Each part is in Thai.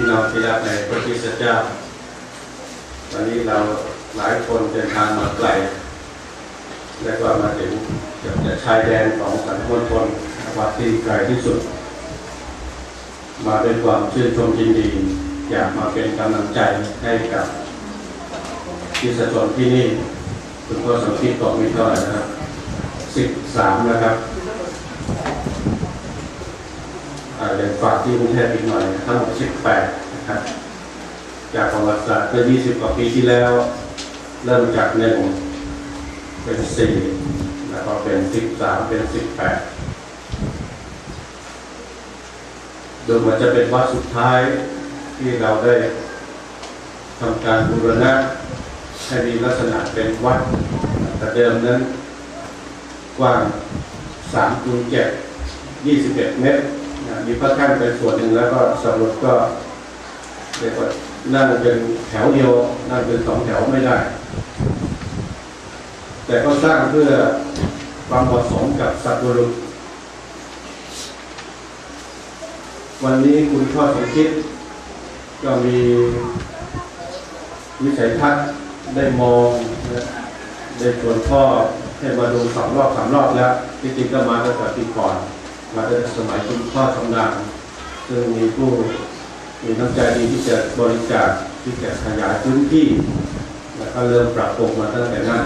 พี่น้องที่รักในพระคริสตเจ้า วันนี้เราหลายคนเดินทางมาไกล และก็มาถึงเกือบจะชายแดนของสันมณฑลวัดที่ไกลที่สุด มาเป็นความชื่นชมยินดี อยากมาเป็นกำลังใจให้กับคริสชนที่นี่คุณพ่อสมคิดบอกมีเท่าไหร่นะครับสิบสามนะครับ อ่าเดี๋ยวฝากที่กรุงเทพอีกหน่อยทั้งหมด18นะครับจากประวัติศาสตร์เมื่อ20 กว่าปีที่แล้ว เริ่มจากหนึ่งเป็น4แล้วก็เป็น13เป็น18ดูเหมือนจะเป็นวัดสุดท้ายที่เราได้ทำการบูรณะให้มีลักษณะเป็นวัด แต่เดิมนั้นกว้าง3คูณ7 21เมตร มีพระท่นเป็นส่วนหนึ่งแล้วก็สรุปก็เรียกว่านั่งเป็นแถวเดียว นั่งเป็นสองแถวไม่ได้ แต่ก็สร้างเพื่อความเหมาะสมกับสัตว์บุรุษ วันนี้คุณพ่อสมคิด ก็มีวิสัยทัศน์ได้มองได้ชวนพ่อให้มาดูสองรอบสามรอบแล้วจริงๆก็มาตั้งแต่ปีก่อน มาตั้งแต่สมัยคุณพ่อทำงานซึ่งมีผู้มีน้ำใจดีที่จะบริจาคที่จะขยายพื้นที่ แล้วก็เริ่มปรับปรุงมาตั้งแต่นั้น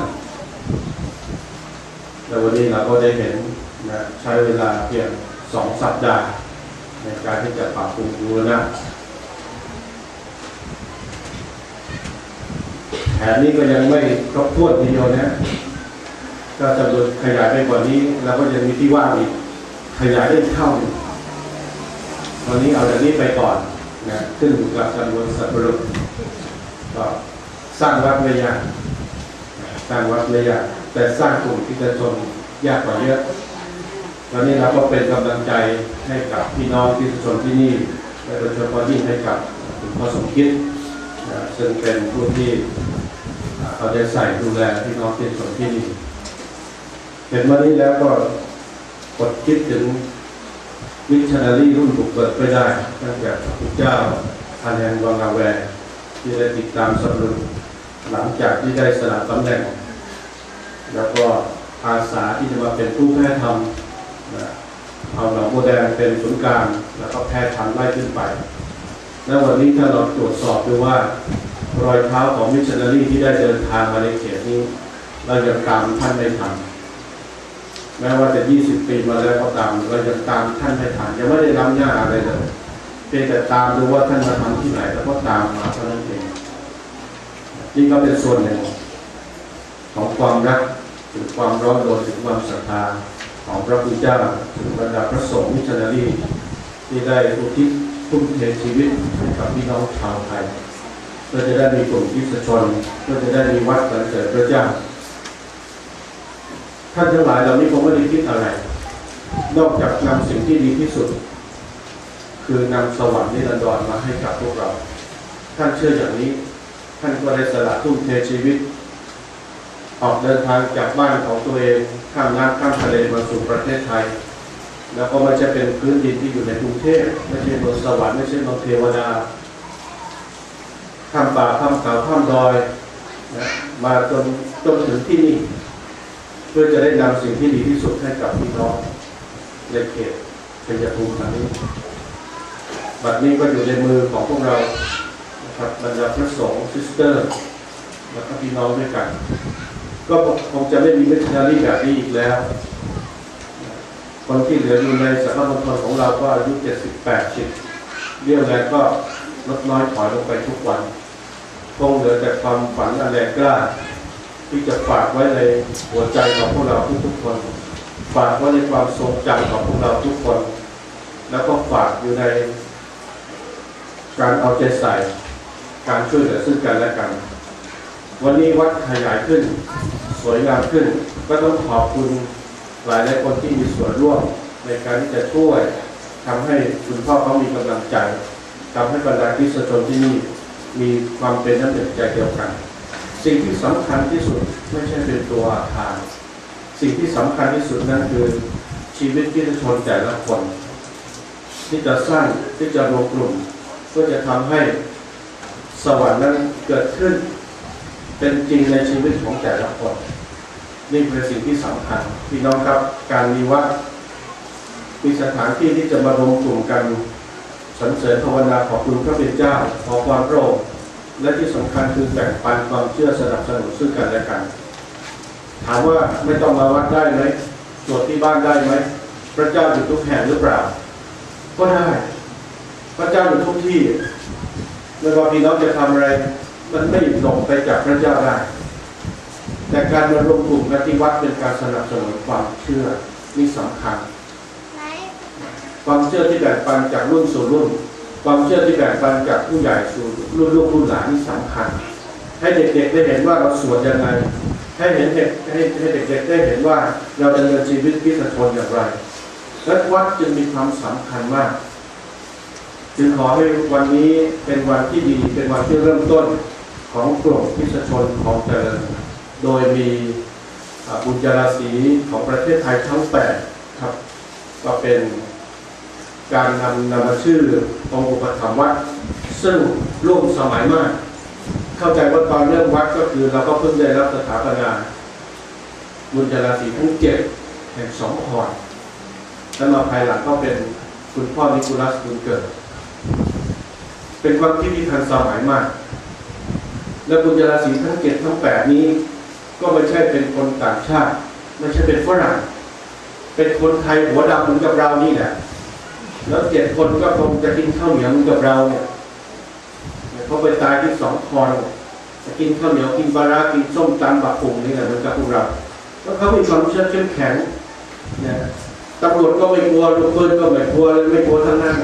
แล้ววันนี้เราก็ได้เห็นนะใช้เวลาเพียงสองสัปดาห์ในการที่จะปรับปรุงบูรณะแผนนี้ก็ยังไม่ครบถ้วนทีเดียวนะ ก็จะโดนขยายไปกว่านี้ แล้วก็ยังมีที่ว่างอีก ขยายได้เท่าหนึ่งวันนี้เอาจากนี้ไปก่อนนะขึ้นกับจำนวนสัตว์รุษก็สร้างวัดไม่ยากนะสร้างวัดไม่ยากแต่สร้างกลุ่มที่จะชนยากกว่าเยอะวันนี้เราก็เป็นกำลังใจให้กับพี่น้องที่ชนที่นี่และโดยเฉพาะยิ่งให้กับคุณพ่อสมคิดนะซึ่งเป็นผู้ที่เขาจะใส่ดูแลพี่น้องที่ชนที่นี่เห็นวันนี้แล้วก็ กดคิดถึงมิชชันนารีรุ่นบุกเบิกไปได้ตั้งแต่พระพุทธเจ้าอาแนนวังอาแวร์ที่ได้ติดตามสำรุนหลังจากที่ได้สละตำแหน่ง แล้วก็อาสาที่จะมาเป็นผู้แพทย์ธรรมเอาหนองโบวแดงเป็นศูนย์กลางแล้วก็แพทย์ธรรมไล่ขึ้นไป และวันนี้ถ้าเราตรวจสอบดูว่ารอยเท้าของมิชชันนารีที่ได้เดินทางมาในเขตนี้ เรายังตามท่านไม่ทัน แม้ว่าจะ20ปีมาแล้วก็ตามเรายังตามท่านไม่ทันยังไม่ได้รับหน้าอะไรเลยเพียงแต่ตามดูว่าท่านมาทำที่ไหนแล้วก็ตามมาเท่านั้นเองนี่ก็เป็นส่วนหนึ่งของความรักถึงความร้อนรนถึงความศรัทธาของพระพุทธเจ้าถึงบรรดาพระสงฆ์มิชนารีที่ได้อุทิศทุ่มเทชีวิตกับพี่น้องชาวไทยเพื่อจะได้มีกลุ่มคริสตชนเพื่อจะได้มีวัดสรรเสริญพระเจ้า ท่านทั้งหลายเหล่านี้คงไม่ได้คิดอะไร นอกจากนำสิ่งที่ดีที่สุด คือนำสวรรค์นิรันดรมาให้กับพวกเรา ท่านเชื่ออย่างนี้ ท่านก็ได้สละทุ่มเทชีวิต ออกเดินทางจากบ้านของตัวเองข้ามน้ำข้ามทะเลมาสู่ประเทศไทย แล้วก็ม่ใช่เป็นพื้นดินที่อยู่ในกรุงเทพไม่ใช่บนสวรรค์ไม่ใช่บนเทวดาข้ามป่าข้ามเขาข้ามดอยนะมาจนจนถึงที่นี่ เพื่อจะได้นำสิ่งที่ดีที่สุดให้กับพี่น้องในเขตเป็นยภูมิทางนี้ บัดนี้ก็อยู่ในมือของพวกเรานะครับบรรดาพระสงฆ์ซิสเตอร์แล้วก็พี่น้องด้วยกัน ก็คงจะไม่มีมิชชันนารีแบบนี้อีกแล้ว คนที่เหลืออยู่ในสภาพมณฑของเราก็อายุ70 80เรี่ยวแรงก็ลดน้อยถอยลงไปทุกวัน คงเหลือแต่ความฝันอันแรงกล้า ที่จะฝากไว้ในหัวใจของพวกเราทุกๆคน ฝากไว้ในความทรงจำของพวกเราทุกคน แล้วก็ฝากอยู่ใน การเอาใจใส่ การช่วยเหลือซึ่งกันและกัน วันนี้วัดขยายขึ้น สวยงามขึ้น ก็ต้องขอบคุณหลายหลายคนที่มีส่วนร่วมในการที่จะช่วยทำให้คุณพ่อเขามีกำลังใจทำให้บรรดาคริสตชนที่นี่มีความเป็นน้ำหนึ่งใจเดียวกัน สิ่งที่สำคัญที่สุดไม่ใช่เป็นตัวอาคาร สิ่งที่สำคัญที่สุดนั่นคือชีวิตที่จะชนแต่ละคน ที่จะสร้างที่จะรวมกลุ่มก็จะทำให้สวรรค์นั้นเกิดขึ้น เป็นจริงในชีวิตของแต่ละคนนี่เป็นสิ่งที่สำคัญพี่น้องครับการมีวัดมีสถานที่ที่จะมารวมกลุ่มกันสรรเสริญภาวนาขอบคุณพระเป็นเจ้าขอความโปรด และที่สำคัญคือแบ่งปันความเชื่อสนับสนุนซึ่งกันและกัน ถามว่าไม่ต้องมาวัดได้ไหมตรวจที่บ้านได้ไหมพระเจ้าอยู่ทุกแห่งหรือเปล่า ก็ได้ พระเจ้าอยู่ทุกที่ไม่ว่าพี่น้องจะทำอะไร มันไม่หลงไปจากพระเจ้าได้ แต่การมารวมกลุ่มกันที่วัดเป็นการสนับสนุนความเชื่อนี่สำคัญ ความเชื่อที่แบ่งปันจากรุ่นสู่รุ่น ความเชื่อที่แบ่งปันจากผู้ใหญ่สู่รุ่นลูกรุ่นหลานนี่สำคัญ ให้เด็กๆได้เห็นว่าเราสวดยังไง ให้เห็นเด็กให้ให้เด็กๆได้เห็นว่าเราดำเนินชีวิตพิสชนอย่างไร และวัดจึงมีความสำคัญมาก จึงขอให้วันนี้เป็นวันที่ดีเป็นวันที่เริ่มต้นของกลุ่มพิสชนของเจริญโดยมีบุญญาราศีของประเทศไทยทั้งแปดครับก็เป็น การนำนำมาชื่อองค์อุปถัมภ์วัดซึ่งร่วมสมัยมาก เข้าใจว่าตอนเริ่มวัดก็คือเราก็เพิ่งได้รับสถาปนาบุญญาราศีทั้งเจ็ดแห่งสองพรแล้วมาภายหลังก็เป็นคุณพ่อนิโคลัสบุญเกิด เป็นความคิดที่ทันสมัยมาก และบุญญาราศีทั้งเจ็ดทั้งแปดนี้ ก็ไม่ใช่เป็นคนต่างชาติ ไม่ใช่เป็นฝรั่งเป็นคนไทยหัวดำเหมือนกับเรานี่แหละ แล้วเจ็ดคนก็คงจะกินข้าวเหนียวกับเราเนี่ยเขาไปตายที่สองคอนจะกินข้าวเหนียวกินปลาร้ากินส้มตำบักปุ่งนี่แหละเหมือนกับพวกเราแล้วเขามีความเชื่อเข้มแข็งเนี่ยตำรวจก็ไม่กลัวลูกปืนก็ไม่กลัวเลยไม่กลัวทั้งนั้น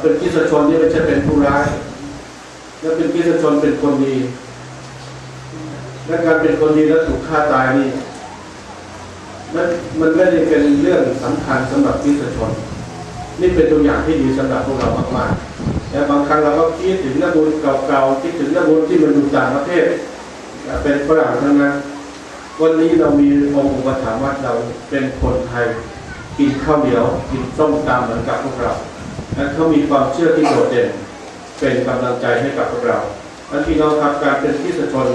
เป็นกิจชนนี่ไม่ใช่เป็นผู้ร้าย แล้วเป็นกิจชนเป็นคนดี และการเป็นคนดีแล้วถูกฆ่าตายนี่มันมันไม่ได้เป็นเรื่องสำคัญสำหรับพิสชน นี่เป็นตัวอย่างที่ดีสำหรับพวกเรามากๆแต่บางครั้งเราก็คิดถึงนักบุญเก่าๆคิดถึงนักบุญที่มันอยู่ต่างประเทศเป็นฝรั่งทั้งนั้นวันนี้เรามีองค์อุปถัมภ์วัดเราเป็นคนไทยกินข้าวเหนียวกินส้มตำเหมือนกับพวกเราและเขามีความเชื่อที่โดดเด่น เป็นกำลังใจให้กับพวกเราและพี่น้องครับการเป็นพิสชน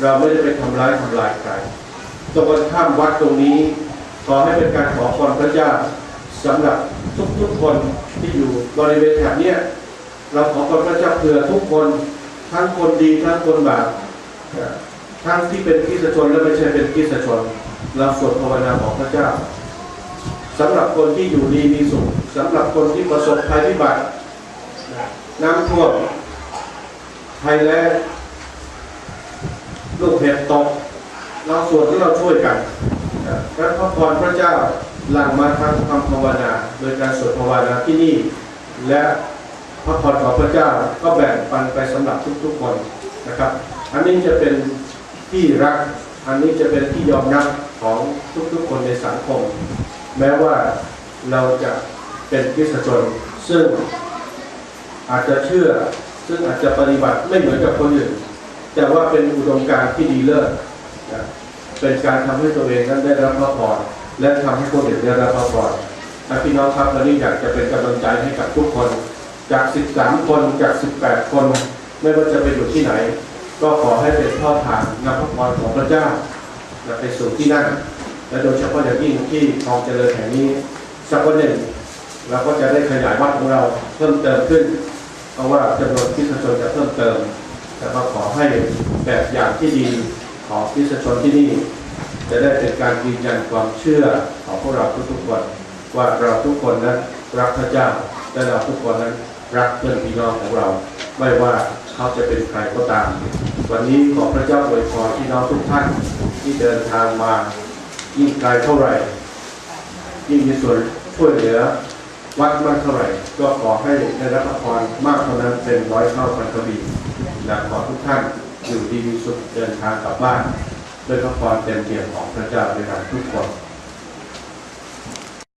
เราไม่ได้ไปทำร้ายทำลายใครตรงกันข้ามวัดตรงนี้ ขอให้เป็นการขอพรพระเจ้าสำหรับ ทุกๆคนที่อยู่บริเวณแถบนี้เราขอพรพระเจ้าเผื่อทุกคนทั้งคนดีทั้งคนบาปทั้งที่เป็นคริสชนและไม่ใช่เป็นคริสชนเราสวดภาวนาของพระเจ้าสำหรับคนที่อยู่ดีมีสุขสำหรับคนที่ประสบภัยพิบัติน้ำท่วมภัยแล้งลูกเห็บตกเราสวนที่เราช่วยกันและพระพรพระเจ้า หลังมาทางคำภาวนาโดยการสวดภาวนาที่นี่ และพระพรของพระเจ้าก็แบ่งปันไปสำหรับทุกๆคนนะครับ อันนี้จะเป็นที่รัก อันนี้จะเป็นที่ยอมรับของทุกๆคนในสังคม แม้ว่าเราจะเป็นคริสชนซึ่งอาจจะเชื่อซึ่งอาจจะปฏิบัติไม่เหมือนกับคนอื่น แต่ว่าเป็นอุดมการณ์ที่ดีเลิศนะเป็นการทำให้ตัวเองนั้นได้รับพระพร และทำให้คนอื่นได้รับพระพรและพี่น้องครับวันนี้อยากจะเป็นกำลังใจให้กับทุกคน จาก 13 คนจาก 18 คน ไม่ว่าจะไปอยู่ที่ไหน ก็ขอให้เป็นพ่อทางนำพระพรของพระเจ้าและไปสู่ที่นั่น และโดยเฉพาะอย่างยิ่งที่คลองเจริญแห่งนี้สักวันหนึ่งเราก็จะได้ขยายวัดของเราเพิ่มเติมขึ้น เพราะว่าจำนวนคริสตชนจะเพิ่มเติม แต่ก็ขอให้แบบอย่างที่ดีของคริสตชนที่นี่ จะได้เป็นการยืนยันความเชื่อของพวกเราทุกๆคนว่าเราทุกคนนั้นรักพระเจ้าและเราทุกคนนั้นรักเพื่อนพี่น้องของเรา ไม่ว่าเขาจะเป็นใครก็ตาม วันนี้ขอพระเจ้าอวยพรพี่น้องทุกท่านที่เดินทางมายิ่งไกลเท่าไหร่ยิ่งมีส่วนช่วยเหลือวัดมากเท่าไหร่ก็ขอให้ได้รับพรมากเท่านั้นเป็นร้อยเท่าพันกวีและขอทุกท่านอยู่ดีมีสุขเดินทางกลับบ้าน ด้วยพระพรเต็มเปี่ยมของพระเจ้าด้วยกันทุกคน